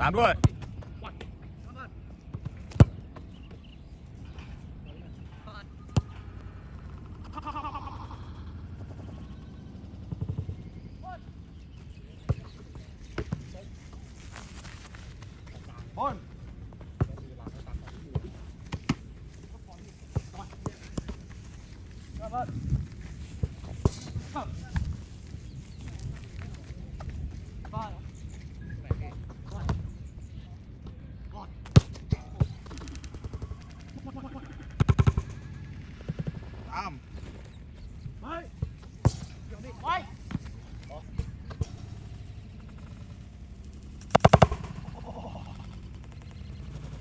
ตามด้วย บนตาม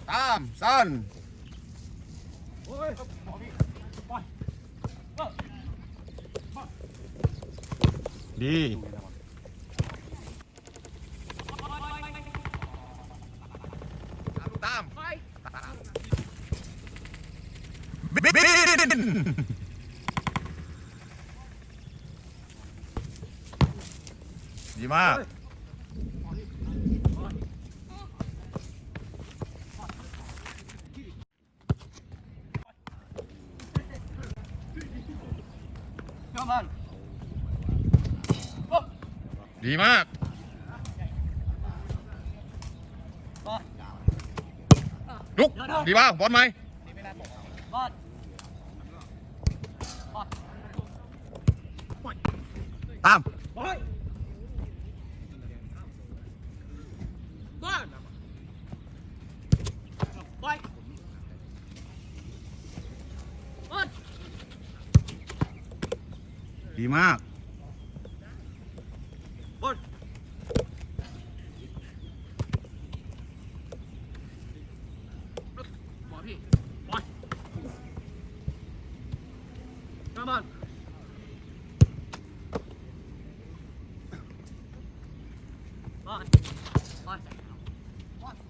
ตามสั้นดีตามบินบินดีมาก ดีมากลุกดีป่ะบอลไหมตามดีมาก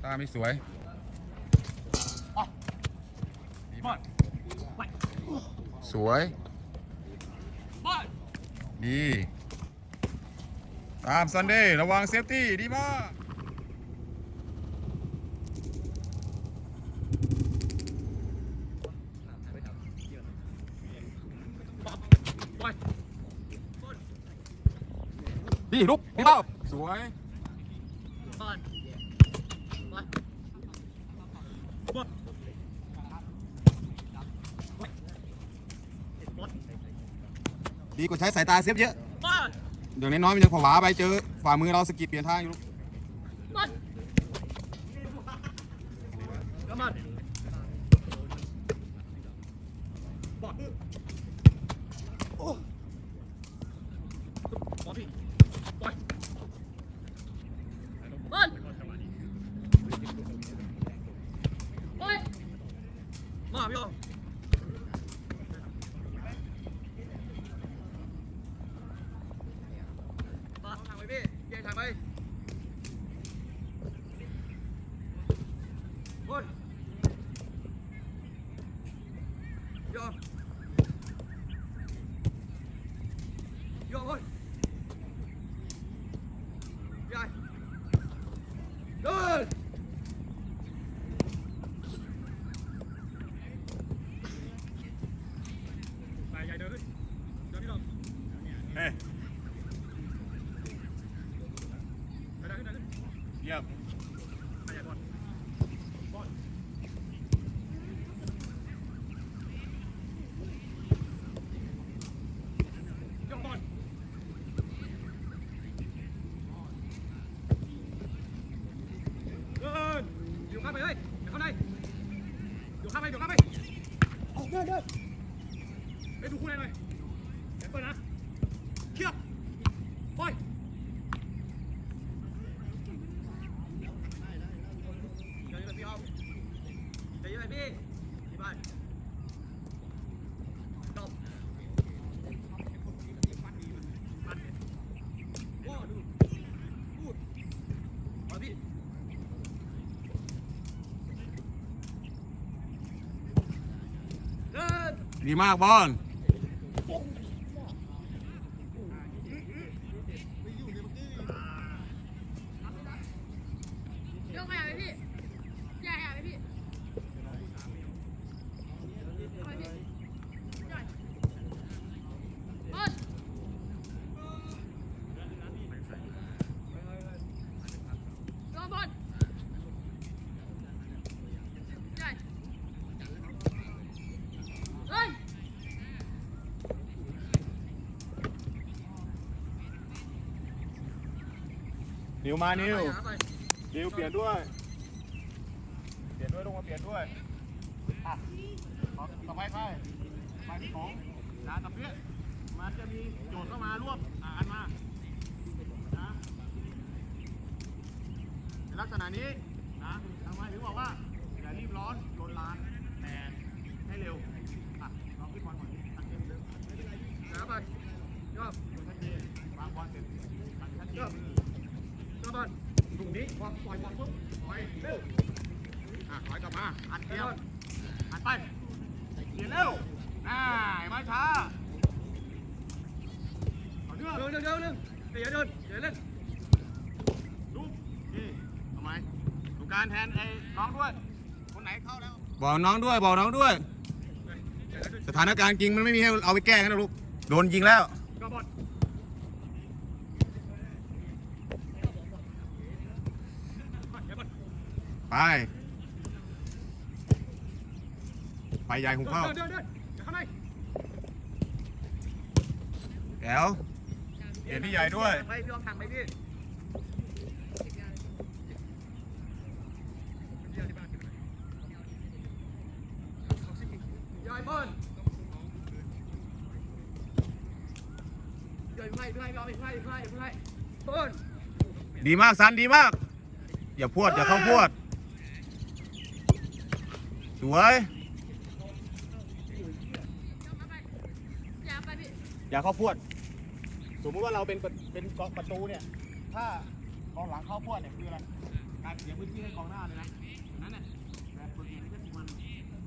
ตา ไม่สวยดีมากสวยดีตามซันเดย์ระวังเซฟตี้ดีมากดีลุกพี่เป้าสวย ดีกว่าใช้สายตาเซฟเยอะเดี๋ยวน้อยๆมันยังผวาไปเจอฝ่ามือเราสะกิดเปลี่ยนทางอยู่ลูก เดีมากบอล นิวมานิวนิวเปลี่ยนด้วย เปลี่ยนด้วยลงมาเปลี่ยนด้วยอะต่อต่อไปใครไปที่ของนะตับเนี้ยมันจะมีโจทย์เข้ามาร่วมอ่านมานะในลักษณะนี้นะทำไมถึงบอกว่าอย่ารีบร้อนลนลานแต่ให้เร็วอะลองขึ้นบอลก่อนตัดเกมเร็วแล้วไปยอบชัดเจนวางบอลเสร็จตัดชัดเจนยอบบอลตรงนี้พอปล่อยบอลปุ๊บปล่อยเร็วอะถอยกลับมาอัดเดียวอัดไปเปลี่ยนเร็วน่าอย่ามาช้าต่อ เนื่องเดินเดินเดินเดินเดี๋ยวเดินเดี๋ยวเล่นลูกนี่ทำไมดูการแทนไอ้น้องด้วย คนไหนเข้าแล้ว บอกน้องด้วย บอกน้องด้วย สถานการณ์จริงมันไม่มีให้เอาไปแก้กันนะลูก โดนยิงแล้วก็บอลไป ไปใหญ่หุงเข้าเดินเดินเดินเข้าในแอล เปลี่ยนพี่ใหญ่ด้วยไปพี่ออมทางไปพี่ยายบอลยายไพ่ไพ่ไพ่ไพ่ไพ่ไพ่บอลดีมากซันดีมาก อย่าพวดอย่าเข้าพวด สวย อย่าไปพี่อย่าเข้าพวด สมมติว่าเราเป็นประเป็นกองประตูเนี่ย ถ้ากองหลังเข้าพวดเนี่ยคืออะไร การเสียพื้นที่ให้กองหน้าเลยนะนั้นเนี่ยแบบฝึกเนี่ยมันจะมัน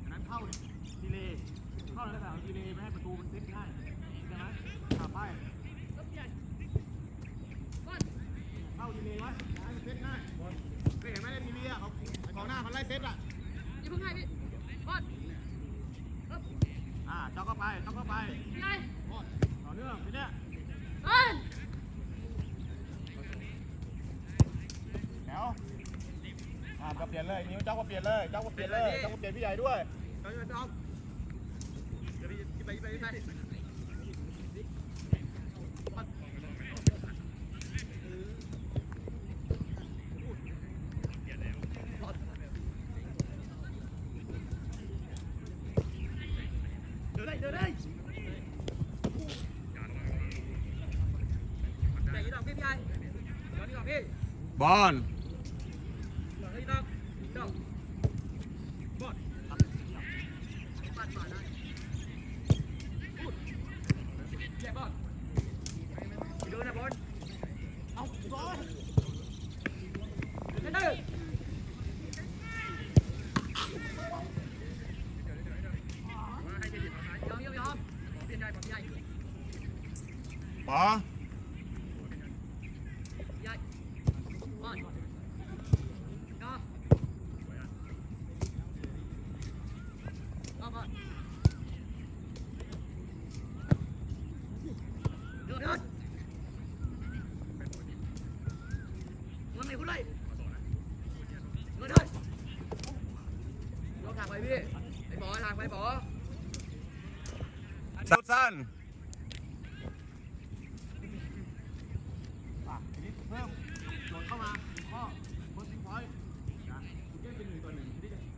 อันนั้นเข้าเนี่ยดีเลยเข้าแล้วแต่ดีเลยไม่ให้ประตูมันเซฟง่ายใช่ไหมขับไปเข้าดีเลยไว้อย่าให้มันเซฟง่ายเคยเห็นไหมในทีวีอะเขาไอ้กองหน้ามันไล่เซฟอะอย่าเพิ่งให้พี่บอลอ่าเจ้าเข้าไปเจ้าเข้าไปพี่ไอ้ต่อเนื่องทีเนี้ย บอล แถว อ่าก็เปลี่ยนเลยนิ้วเจ้าก็เปลี่ยนเลยเจ้าก็เปลี่ยนเลยเจ้าก็เปลี่ยนพี่ใหญ่ด้วยเดินเดินเดินจะไปไปไปไปเดินได้เดินได้แต่ยี่ดอกพี่พี่ไอ้เดี๋ยวนี่ดอกพี่บอล เดี๋ยวนี่ดอกดอกบอลปัดปัดได้พูดแย่บอลเดินนะบอลเอาบอลเดินได้ยอมยอมยอมเปลี่ยนใจบอกใหญ่ ปอใหญ่บอลก็เอาบ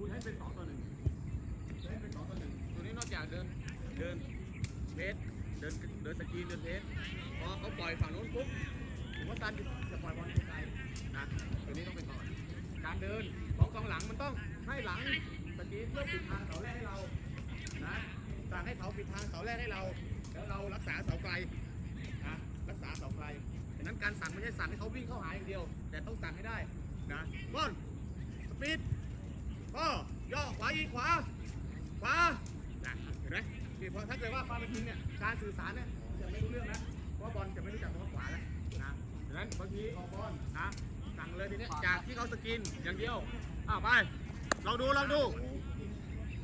คุณให้เป็นสองต่อหนึ่งให้เป็นสองต่อหนึ่งตัวนี้นอกจากเดินเดินเพสเดินเดินสกรีนเดินเพสพอเขาปล่อยฝั่งโน้นปุ๊บผมว่าซันจะปล่อยบอลไกลนะตัวนี้ต้องเป็นก่อนการเดินของกองหลังมันต้องให้หลังสกรีนเพื่อปิดทางเสาแรกให้เรานะสั่งให้เขาปิดทางเสาแรกให้เรา แล้วเรารักษาเสาไกลนะรักษาเสาไกลดังนั้นการสั่งไม่ใช่สั่งให้เขาวิ่งเข้าหาอย่างเดียว แต่ต้องสั่งให้ได้นะบอลสปีด ก็ย่อขวายิงขวา ขวานะเห็นไหมนี่พอถ้าเกิดว่าความเป็นจริงเนี่ยการสื่อสารเนี่ยจะไม่รู้เรื่องแล้วเพราะบอลจะไม่รู้จักคำว่าขวาแล้วนะดังนั้นบางทีออกบอลนะสั่งเลยทีเนี้ยจากที่เขาสกินอย่างเดียวอ้าวไปลองดูลองดู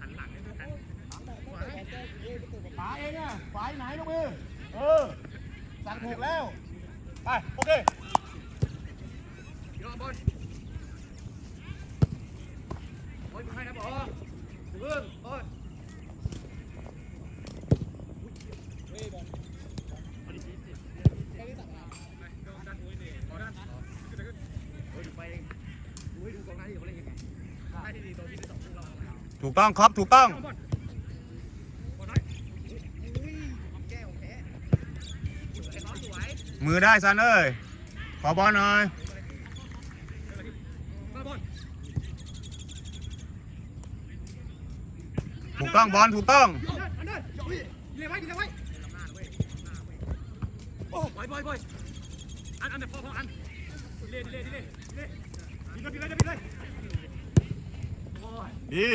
หันหลังให้ด้วยกันขวาเองอะขวาไหนลงมือเออสั่งถูกแล้วไปโอเคย่อบอล ยมาให้นะบอเพื่อโอ้ยถูกต้องครับถูกต้องมือได้ซันเอ้ยขอบอลหน่อย ต้องบอลถูกต้องอันเดินอันเดินพี่ดีเลยไว้ดีเลยไว้โอ้บอยบอยบอยอันอันเดี๋ยวพอพออันดีเลยดีเลยดีเลยดีเลยดีเลยดีเลยดีเลยโอ้ย ดี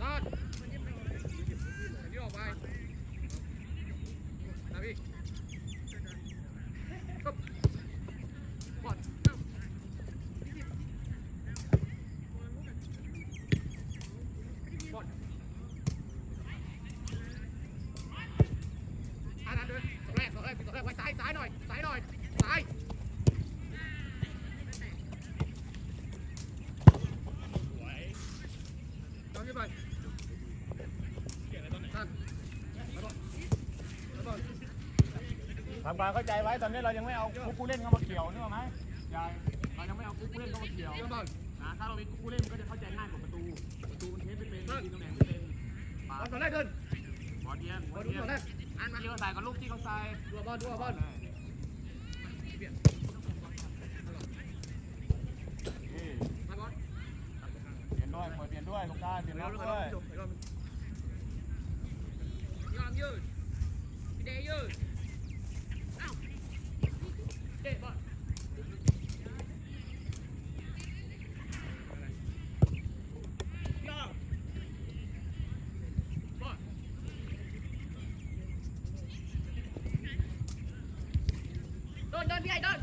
นอนนี่ออกไปนะพี่ก็บอลบอลอันนั้นเดินสองแรกสองแรกสองแรกไว้ซ้ายซ้ายหน่อยซ้ายหน่อยซ้ายตอนนี้ไปท่านแล้วก็แล้วก็ ทำควาเข้าใจไว้ตอนนี้เรายังไม่เอาผู้เล่นเข้ามาเกี่ยวนึกออกไหมยายเรายังไม่เอาผู้เล่นเข้ามาเกี่ยวนะถ้าเรามีผู้เล่นมันก็จะเข้าใจง่ายกว่าประตูประตูมันเทสไม่เป็นตำแหน่งไม่เป็นบอลตอนแรกเดินบอลเดียนบอลเดียนอันมาเดียวใส่กับลูกที่เขาใส่ดูบอลดูบอล นี่ มาบอล เปลี่ยนด้วยเปลี่ยนด้วยลูกการเปลี่ยน ไป ร ร อ อ บบ ไป ด้ รอ วย บจบไปรอบยอมยืดพี่เดย์ยืดเอ้าเดย์บอลยอมบอลโด นโดนพี่ไอ้โดน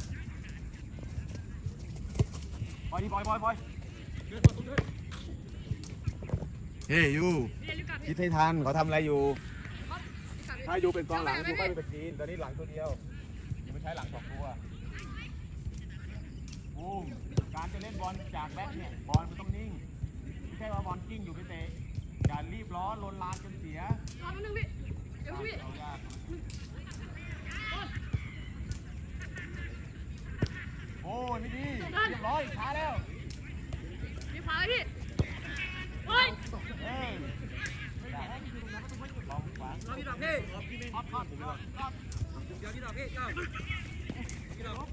บอยดีบอยบอยบอยเดินบอลตุ้มเดินเฮ้ยยูพี่เดลิกาคิพี่ดให้ทันเขาทำอะไรอยู่ครับลิกาพี่ถ้ายูเป็นกองหลังไม่ยูไม่ไม่เป็นจีนตอนนี้หลังตัวเดียวยูไม่ใช้หลังสองตัวบูมการจะเล่นบอลจากแบ็คเนี่ยบอลมันต้องนิ่งไม่ใช่ว่าบอลกิ้งอยู่ไปเตะอย่ารีบร้อนลนลานจนเสียรอแป๊บนึงพี่เดี๋ยวพี่เอายาก โอ้ยไม่ดีเรียบร้อยช้าแล้วมีขวาเลยพี่โอ้ยเฮ้ยลองขวาเราพี่ดอกพี่ออฟออฟออฟเดี๋ยวพี่ดอกพี่เจ้าพี่ดอกครั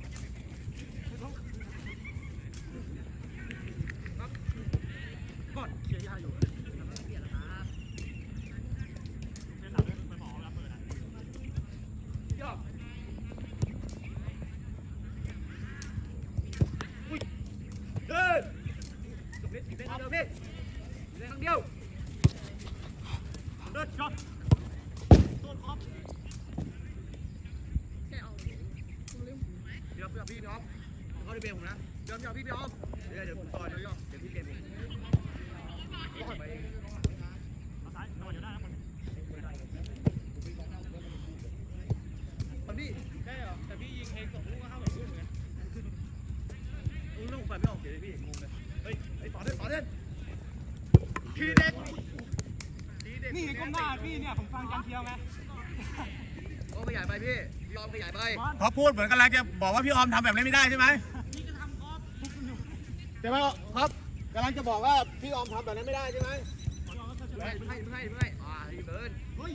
บบอลเชียร์ยาอยู่ยอดอุ้ยเดินจบเล่นอีกเล่นเดียวพี่อีกเล่นครั้งเดียวเดินช็อต แกเอาผมลืม เดี๋ยวพี่พี่ออฟเขาได้เบรผมนะเดี๋ยวพี่พี่ออฟเดี๋ยวเดี๋ยวผมต่อยเดี๋ยวเดี๋ยวพี่เบรผมต่อยไปเองพี่ใช่เหรอแต่พี่ยิงเองสองลูกก็เข้าแบบลูกเหมือนกันลูกไปไม่ออกเดี๋ยวพี่งงเลยเฮ้ยไอ้ต่อเด่นต่อเด่นทีเด็ดทีเด็ด นี่ก้มหน้า พี่เนี่ยผมฟังจันเทียวไงโอ้ขยายไปพี่ยอมขยายไปพอพูดเหมือนกำลังจะบอกว่าพี่ออมทำแบบนี้ไม่ได้ใช่ไหมพี่จะทำกอล์ฟทุกคนอยู่ใช่ไหมครับกำลังจะบอกว่าพี่ออมทำแบบนั้นไม่ได้ใช่ไหมไม่ไม่ไม่ไม่อ่าดีเบิร์นเฮ้ย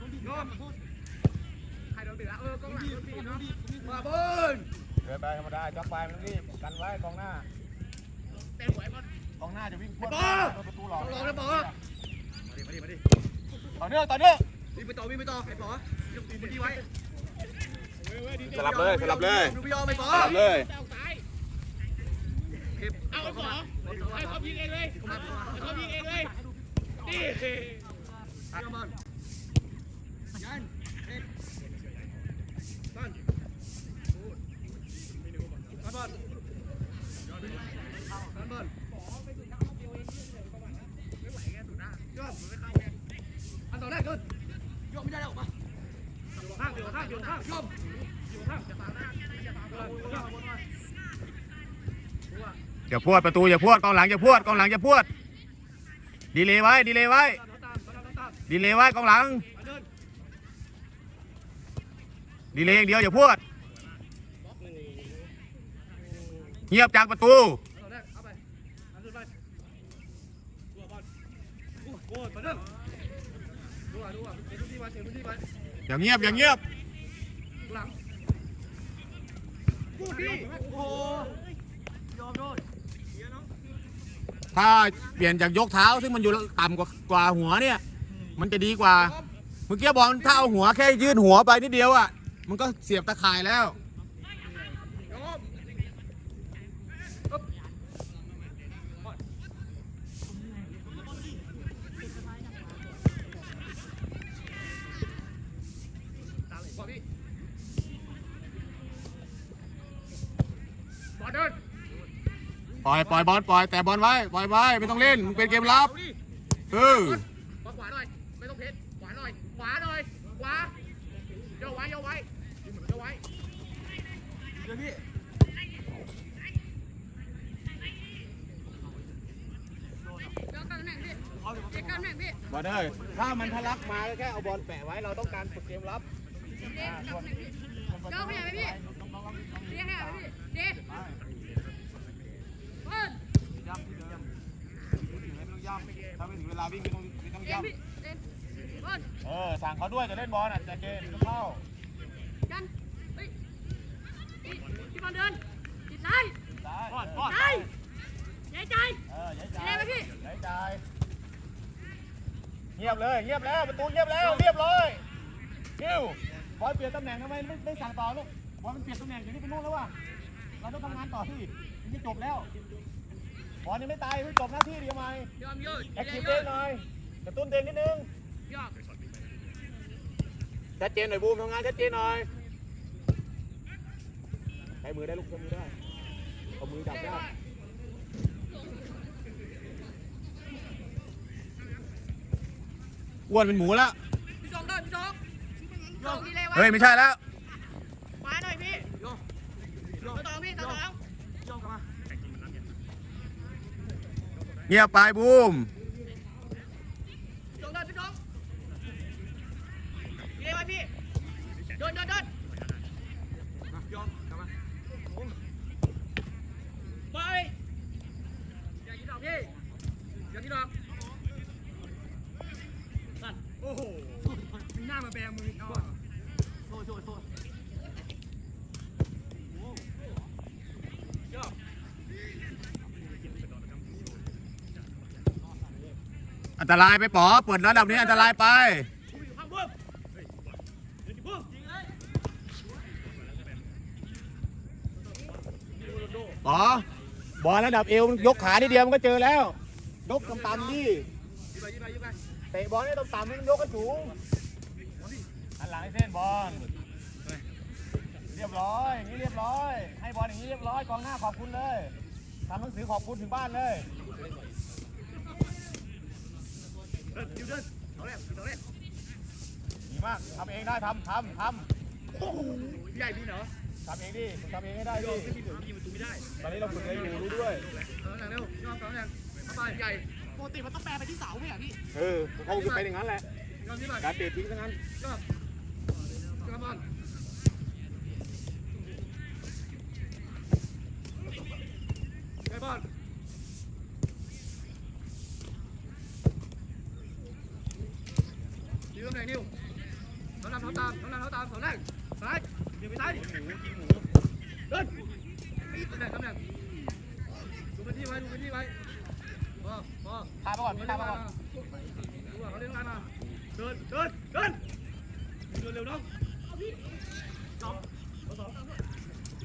ต้องดีโยนะมขอโทษใครโดนตีละเออกล้องหลังโดนตีเนาะดีดีมาเบิร์นเดินไปธรรมดาจ็อกไปมันรีบกันไว้กองหน้าเตะหัวไอ้บอลกองหน้าจะวิ่งพรวดไอ้บอลโดนประตูหลอกต้องรอนะบอลมาดิมาดิมาดิ ต่อเนื่องต่อเนื่องวิ่งไปต่อวิ่งไปต่อไอ้บอลยกตีมือที่ไว้สลับเลยสลับเลยดูพี่ยอมไอ้บอสลลับเลยเอาไอ้บอลไอ้เขายิงเองเลยไอ้เขายิงเองเลยนี่ไอ้บอลยัน อย่าพวดประตูอย่าพวดกองหลังอย่าพวดกองหลังอย่าพวด ดีเลยไว้ดีเลยไว้ดีเลยไว้กองหลัง ดีเลยอย่างเดียวอย่าพวด เงียบจากประตูอย่าเงเงียบอย่างเงียบหลังพูดดิโอ้ยอมโดนเสีย ถ้าเปลี่ยนจากยกเท้าซึ่งมันอยู่ต่ำกว่ากว่าหัวเนี่ย มันจะดีกว่า เมื่อกี้บอลถ้าเอาหัวแค่ยื่นหัวไปนิดเดียวอะ มันก็เสียบตะข่ายแล้ว ยอมอึ๊บตามเลยบอลพี่บอลเดิน ป ล่อยปล่อยบอลปล่อยแต่บอลไว้ปล่อยไว้ไม่ต้องเล่นมึงเป็นเกมรับเอาดิเออขวาขวาหน่อยไม่ต้องเพชรขวาหน่อยขวาหน่อยขวาเยาไว้เยาไว้เยาไว้เดี๋ยวพี่เดี๋ยวกันแม่งพี่เดี๋ยวกันแม่งพี่บอลเอ้ยถ้ามันทะลักมาก็แค่เอาบอลแปะไว้เราต้องการฝึกเกมรับเดฟกับแม่งพี่เดี๋ยวขยับไปพี่เดี๋ยวขยับไปพี่เดฟเบิ้ล ย่ำที่เดิมไม่ต้องย่ำถ้าไม่ถึงเวลาวิ่งไม่ต้องไม่ต้องเดฟย่ำพี่เดฟเบิ้ลเออสั่งเขาด้วยจะเล่นบอลอะจะเกมเข้ายันเฮ้ยพี่พี่บอลเดินติดซ้ายได้บอลบอลซ้ายใหญ่ใจเออย้ายใจเดฟไปพี่ย้ายใจเงียบเลยเงียบแล้วประตูเงียบแล้วเรียบร้อยคิวบอลเปลี่ยนตำแหน่งทำไมไม่ไม่สั่งต่อลูกบอลมันเปลี่ยนตำแหน่งอยู่นี่เป็นนู่นแล้วว่ะเราต้องทำงานต่อที่ นี่จบแล้วบอลยังไม่ตายไม่จบหน้าที่เดียวไหมยอมยืดแอคทีฟยืเต้ดนหน่อยกระตุ้นเต้นนิดนึงยอมชัดเจนหน่อยบูมทำงานชัดเจนหน่อยใช้มือได้ลูกใช้มือได้เอามือจับได้อ้วนเป็นหมูแล้วพี่สองเดินพี่สองสองดีเลยเฮ้ยไม่ใช่แล้วขวาหน่อยพี่ยอมยอมต่อพี่ต่อสอง ยอมกลับมา เงียบไปบูม สองเดินพี่สองดีเลยไหมพี่เดินเดินเดิน ยอมกลับมา ไป อย่ายิงดอกพี่อย่ายิงดอกสั่นโอ้โหมีหน้ามาแบมือเอาโทษโทษโทษยอม อันตรายไปป๋อเปิดระดับนี้อันตรายไปป๋อบอลระดับเอวยกขาทีเดียวมันก็เจอแล้วยกต่ำๆดิเตะบอลให้ต่ำๆให้มันยกกระสูงอันหลังให้เส้นบอลเรียบร้อยอย่างนี้เรียบร้อย ให้บอลอย่างนี้เรียบร้อยกองหน้าขอบคุณเลยทำหนังสือขอบคุณถึงบ้านเลย เดินยิงเดินเอาแรกเอาแรกดีมากทำเองได้ทำทำทพี่ใหญ่มีเหรอำทำเองดิทำเองให้ได้ยดิอมไม่มีผมยิงประตูไม่ได้ตอนนี้เราฝึกอะไรอยู่รู้ด้วยเออหนังเร็วยอมก่อนหนังเข้าไปใหญ่ปกติมันต้องแปลไปที่เสาไม่ใช่พี่เออเขาคือเป็นอย่างนั้นแหละยอมที่ไหนการเตะทิ้งซะงั้นยอมยอมบอลไปบอลยืนตำแหน่งนิ้วเขานำเขาตามเขานำเขาตามเขาแรกซ้ายเดี๋ยวไปซ้ายดิเดินตำแหน่งตำแหน่งดูพื้นที่ไว้ดูพื้นที่ไว้พอพอพาไปก่อนพี่พาไปก่อนดูว่าเขาเล่นงานมาเดินเดินเดินเดินเร็วน้องสองสอง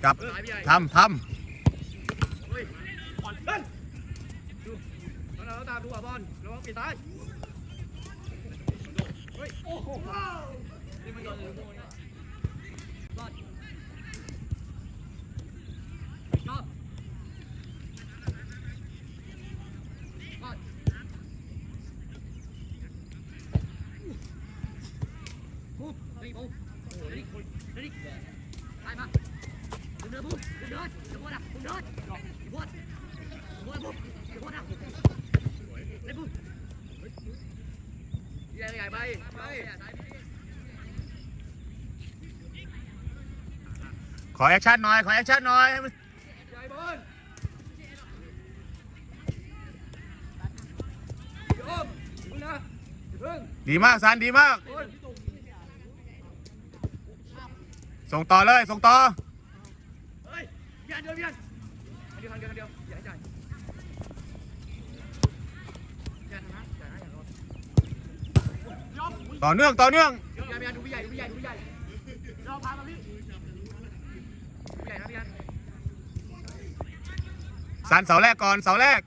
กลับเออพี่ใหญ่ทำทเฮ้ยบอลเดินดูแล้วเราตามดูอะบอลระวังปีซ้ายเฮ้ยโอ้โห Here we go. ขอแอคชั่นหน่อย ขอแอคชั่นหน่อยดีมากซันดีมาก ส่งต่อเลย ส่งต่อเฮ้ยเบียนเดียวเบียนเดียวเดียวเดียวอย่าใจต่อเนื่อง ต่อเนื่องยาเบียนดูพี่ใหญ่ดูพี่ใหญ่ดูพี่ใหญ่ยอพามาพี่พี่ใหญ่นะพี่ยัน สันเสาแรกก่อนเสาแรก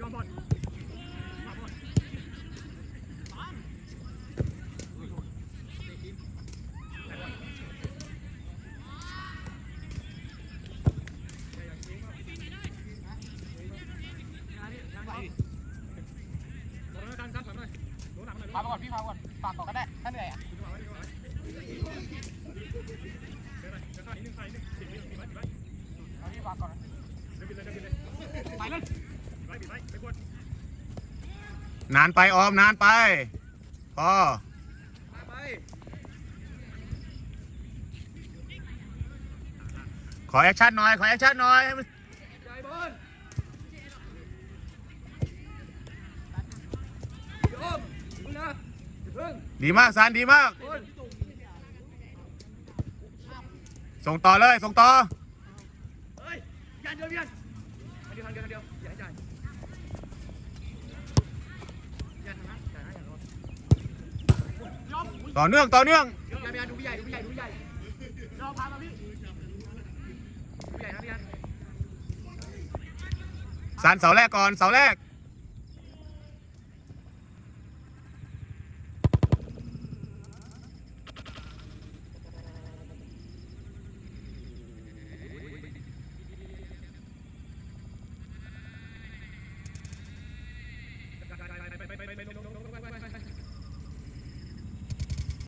ยอมบอลมาบอลการการสอนหน่อยโดนหนักหน่อย พาไปก่อนพี่พาไปก่อนฝากก่อนก็ได้ถ้าเหนื่อยอะเดี๋ยวเดี๋ยวข้านิดนึงข้านิดนึงปิดปิดปิดไว้ปิดไว้เอาพี่ฝากก่อนเดี๋ยวปิดเลยเดี๋ยวปิดเลยไปเลยปิดไว้ปิดไว้ไม่ควรนานไปออมนานไปพอมาไปขอแอคชั่นหน่อย ขอแอคชั่นหน่อยให้มัน ใจบอลโยมมึงนะอย่าเพิ่ง ดีมากซันดีมาก ส่งต่อเลย ส่งต่อยันเดียวยันเดียวเดียวเดียวอย่าให้จ่ายต่อเนื่องต่อเนื่องอย่าไปยันดูใหญ่ดูใหญ่ดูใหญ่ยอมพามาพี่พี่ใหญ่นะพี่ยันซันเสาแรกก่อนเสาแรก